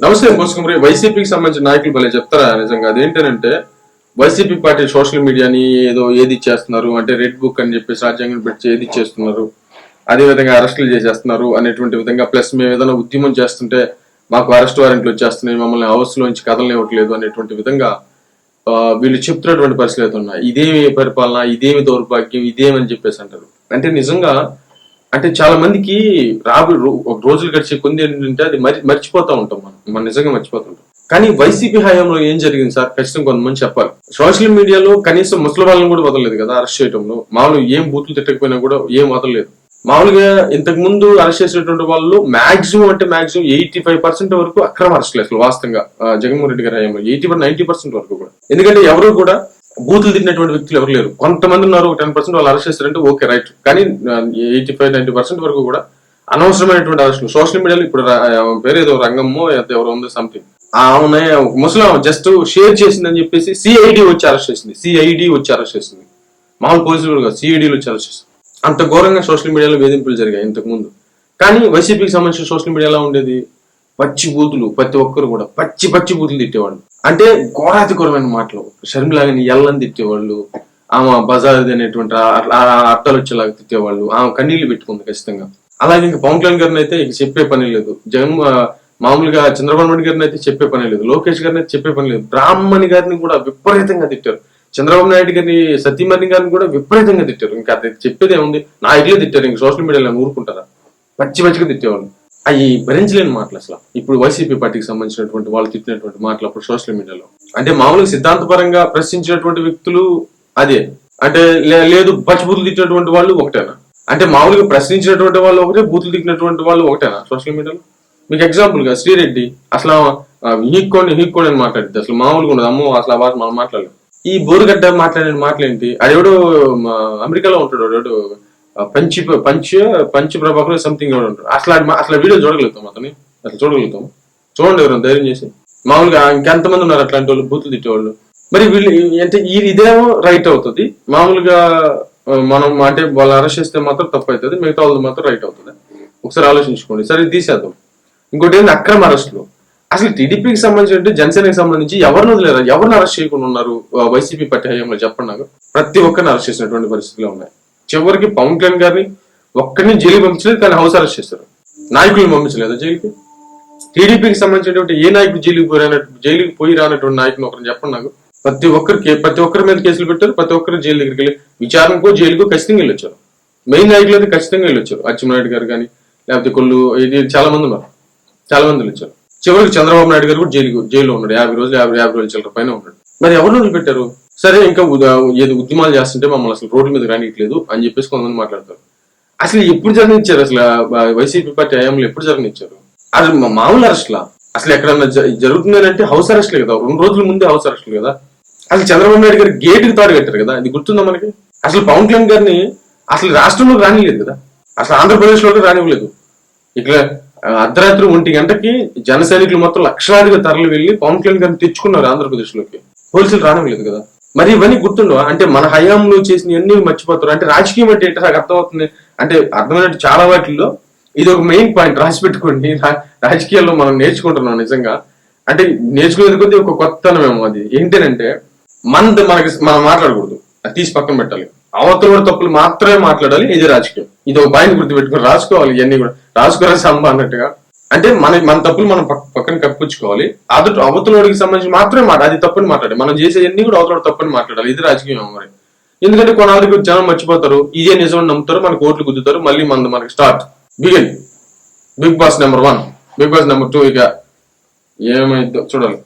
నమస్తే కోసుకుమరి వైసీపీకి సంబంధించిన నాయకులు భలే చెప్తారా నిజంగా? అదేంటంటే వైసీపీ పార్టీ సోషల్ మీడియాని ఏదో ఏది చేస్తున్నారు అంటే రెడ్ బుక్ అని చెప్పేసి రాజ్యాంగం పెట్టి ఏది చేస్తున్నారు అదే విధంగా అరెస్టులు చేసేస్తున్నారు అనేటువంటి విధంగా ప్లస్ మేము ఏదైనా ఉద్యమం చేస్తుంటే మాకు అరెస్ట్ వారెంట్లు వచ్చేస్తున్నాయి మమ్మల్ని హౌస్ లోంచి కదలనివ్వట్లేదు అనేటువంటి విధంగా ఆ, వీళ్ళు చెప్తున్నటువంటి పరిస్థితులు అయితే ఉన్నాయి ఇదేమి పరిపాలన ఇదేమి దౌర్భాగ్యం ఇదేమని చెప్పేసి అంటారు. అంటే నిజంగా అంటే చాలా మందికి రాబో ఒక రోజులు గడిచే కొన్ని ఏంటంటే అది మరి మర్చిపోతా ఉంటాం మనం. మనం నిజంగా మర్చిపోతుంటాం కానీ వైసీపీ హయాంలో ఏం జరిగింది సార్? ఖచ్చితంగా కొంతమంది చెప్పాలి. సోషల్ మీడియాలో కనీసం ముసలి వాళ్ళని కూడా వదలలేదు కదా అరెస్ట్ చేయడంలో మామూలు ఏం బూతులు తిట్టకపోయినా కూడా ఏం వదలలేదు. మామూలుగా ఇంతకు ముందు అరెస్ట్ చేసినటువంటి వాళ్ళు మాక్సిమం అంటే మాక్సిమం ఎయిటీ ఫైవ్ పర్సెంట్ వరకు అక్రమ అరెస్టులు అసలు వాస్తవంగా జగన్మోహన్ రెడ్డి గారి హయాంలో. ఎయిటీ నైన్టీ పర్సెంట్ వరకు కూడా. ఎందుకంటే ఎవరు కూడా బూతులు తిట్టినటువంటి వ్యక్తులు ఎవరు లేరు. కొంతమంది ఉన్నారు టెన్ పర్సెంట్ వాళ్ళు అరెస్ట్ చేస్తారంటే ఓకే రైట్ కానీ ఎయిటీ ఫైవ్ నైన్టీ పర్సెంట్ వరకు కూడా అనవసరమైనటువంటి అరెస్టులు సోషల్ మీడియాలో ఇప్పుడు రా- పేరు ఏదో రంగమ్మో ఎవరో ఉంది సంథింగ్ ఆమె ముసలాం జస్ట్ షేర్ చేసిందని చెప్పేసి సిఐడి వచ్చి అరెస్ట్ చేసింది. సిఐడి వచ్చి అరెస్ట్ చేసింది. మామూలు పోలీసులు కూడా కాదు సిఐడిలు వచ్చి అరెస్ట్ చేసింది. అంత ఘోరంగా సోషల్ మీడియాలో వేధింపులు జరిగాయి ఇంతకు ముందు కానీ వైసీపీకి సంబంధించిన సోషల్ మీడియాలో ఉండేది? పచ్చి బూతులు ప్రతి ఒక్కరు కూడా పచ్చి పచ్చి బూతులు తిట్టేవాళ్ళు. అంటే ఘోరాతికరమైన మాటలు. షర్మిలాగని ఎల్లని తిట్టేవాళ్ళు. ఆమె బజార్ అనేటువంటి అట్టలు వచ్చేలాగా తిట్టేవాళ్ళు. ఆమె కన్నీళ్ళు పెట్టుకుంది ఖచ్చితంగా. అలాగే ఇంకా పవన్ కళ్యాణ్ గారిని అయితే ఇక చెప్పే పని లేదు. జగన్ మామూలుగా చంద్రబాబు నాయుడు గారిని అయితే చెప్పే పని లేదు. లోకేష్ గారిని అయితే చెప్పే పని లేదు. బ్రాహ్మణి గారిని కూడా విపరీతంగా తిట్టారు. చంద్రబాబు నాయుడు గారిని సతీమణి గారిని కూడా విపరీతంగా తిట్టారు. ఇంకా అది చెప్పేది ఏముంది? నాయకులే తిట్టారు. ఇంకా సోషల్ మీడియాలో ఊరుకుంటారా? పచ్చి పచ్చిగా తిట్టేవాళ్ళు. అవి భరించలేని మాటలు అసలు. ఇప్పుడు వైసీపీ పార్టీకి సంబంధించినటువంటి వాళ్ళు తిట్టినటువంటి మాటలు అప్పుడు సోషల్ మీడియాలో అంటే మామూలుగా సిద్ధాంతపరంగా ప్రశ్నించినటువంటి వ్యక్తులు అదే. అంటే లే- లేదు పచ్చి బూతులు తిట్టినటువంటి వాళ్ళు ఒకటేనా? అంటే మామూలుగా ప్రశ్నించినటువంటి వాళ్ళు ఒకటే బూతులు తిట్టినటువంటి వాళ్ళు ఒకటేనా సోషల్ మీడియాలో మీకు ఎగ్జాంపుల్గా శ్రీరెడ్డి అసలు హీక్కోండి హీక్కోండి అని మాట్లాడింది అసలు మామూలుగా ఉండదు. అమ్మో అసలు ఆ భాష మనం మాట్లాడలేదు ఈ బోరుగడ్డ మాట్లాడిన మాటలేంటి? అదేవిడో అమెరికాలో ఉంటాడు. అదేవిడో పంచి పంచ పంచ ప్రభాకర్ సంథింగ్ ఉంటారు అట్లా అట్లా వీడియో చూడగలుగుతాం అతని? అట్లా చూడగలుగుతాం. చూడండి ఎవరైనా ధైర్యం చేసి. మామూలుగా ఇంకెంతమంది ఉన్నారు అట్లాంటి వాళ్ళు బూతులు తిట్టేవాళ్ళు. మరి వీళ్ళు అంటే ఇదేమో రైట్ అవుతుంది. మామూలుగా మనం అంటే వాళ్ళు అరెస్ట్ చేస్తే మాత్రం తప్పు అవుతుంది మిగతా వాళ్ళు మాత్రం రైట్ అవుతుంది. ఒకసారి ఆలోచించుకోండి. సరే ఇది తీసేద్దాం. ఇంకోటి ఏంటి అక్రమ అరెస్టులు అసలు టీడీపీకి సంబంధించి జనసేనకి సంబంధించి ఎవరిని వదిలేరు? ఎవరిని అరెస్ట్ చేయకుండా ఉన్నారు? వైసీపీ పార్టీ హయాంలో చెప్పండి నాకు. ప్రతి ఒక్కరిని అరెస్ట్ చేసినటువంటి పరిస్థితులు ఉన్నాయి. చివరికి పవన్ కళ్యాణ్ గారిని ఒక్కరిని జైలు పంపించలేదు కానీ హౌస్ అరెస్ట్ చేస్తారు నాయకులను పంపించలేదు జైలుకి? టీడీపీకి సంబంధించినటువంటి ఏ నాయకుడు జైలుకి పోయినట్టు జైలుకి పోయి రానటువంటి నాయకుని ఒకరిని చెప్పండి నాకు. ప్రతి ఒక్కరికి ప్రతి ఒక్కరి మీద కేసులు పెట్టారు ప్రతి ఒక్కరు జైలు దగ్గరికి వెళ్ళి విచారణకో జైలుకో ఖచ్చితంగా వెళ్ళొచ్చారు. మెయిన్ నాయకులు అయితే ఖచ్చితంగా వెళ్ళొచ్చారు. అచ్చెన్నాయుడు గారు కానీ లేకపోతే కొల్లు ఇది చాలా మంది ఉన్నారు. చాలా మంది వెళ్ళొచ్చారు. చివరికి చంద్రబాబు నాయుడు గారు కూడా జైలు జైల్లో ఉన్నాడు. యాభై రోజులు యాభై యాభై రోజుల చిల్లర పైన ఉన్నాడు. మరి ఎవరు వదిలిపెట్టారు? సరే ఇంకా ఉదా- ఏదో ఉద్యమాలు చేస్తుంటే మమ్మల్ని అసలు రోడ్ల మీద రానియట్లేదు అని చెప్పేసి కొంతమంది మాట్లాడతారు. అసలు ఎప్పుడు జరగనిచ్చారు అసలు వైసీపీ పార్టీ హయాంలో ఎప్పుడు జరగనిచ్చారు అసలు మామూలు అరెస్ట్లా? అసలు ఎక్కడన్నా జరుగుతుందంటే హౌస్ అరెస్ట్లే కదా. రెండు రోజుల ముందే హౌస్ అరెస్ట్లు కదా. అసలు చంద్రబాబు నాయుడు గారు గేటుకి తాడు కట్టారు కదా. ఇది గుర్తుందా మనకి? అసలు పవన్ కళ్యాణ్ గారిని అసలు రాష్ట్రంలో రానిలేదు కదా. అసలు ఆంధ్రప్రదేశ్లో రానివ్వలేదు. ఇక్కడ అర్ధరాత్రి ఒంటి గంటకి జన సైనికులు మొత్తం లక్షలాదిగా తరలి వెళ్ళి పవన్ కళ్యాణ్ గారిని తెచ్చుకున్నారు ఆంధ్రప్రదేశ్లోకి పోలీసులు రానివ్వలేదు కదా. మరి ఇవన్నీ గుర్తుండవు? అంటే మన హయాంలో చేసిన అన్ని మర్చిపోతారు. అంటే రాజకీయం అంటే ఏంటో నాకు అర్థమవుతుంది. అంటే అర్థమైనట్టు చాలా వాటిల్లో ఇది ఒక మెయిన్ పాయింట్ రాసి పెట్టుకోండి. రాజకీయాల్లో మనం నేర్చుకుంటున్నాం నిజంగా. అంటే నేర్చుకునేది కొద్దీ ఒక కొత్తనమేమో అది. ఏంటంటే మనది మనకి మనం మాట్లాడకూడదు. అది తీసి పక్కన పెట్టాలి. అవతల తప్పులు మాత్రమే మాట్లాడాలి. ఇది రాజకీయం. ఇది ఒక పాయింట్ గుర్తు పెట్టుకుని రాసుకోవాలి ఇవన్నీ కూడా. రాసుకోరా సంబ అన్నట్టుగా. అంటే మన మన తప్పులు మనం పక్కన కప్పించుకోవాలి అదుట అవతలోడికి సంబంధించి మాత్రమే మాట అది తప్పని మాట్లాడాలి మనం చేసేవన్నీ కూడా అవతల తప్పని మాట్లాడాలి. ఇది రాజకీయం మరి. ఎందుకంటే కొనాలికి జనం మర్చిపోతారు. ఇదే నిజం నమ్ముతారు. మనకు ఓట్లు గుద్దుతారు. మళ్ళీ మన మనకి start begin Bigg Boss number one Bigg Boss number two ఇక. ఏమైందో చూడాలి.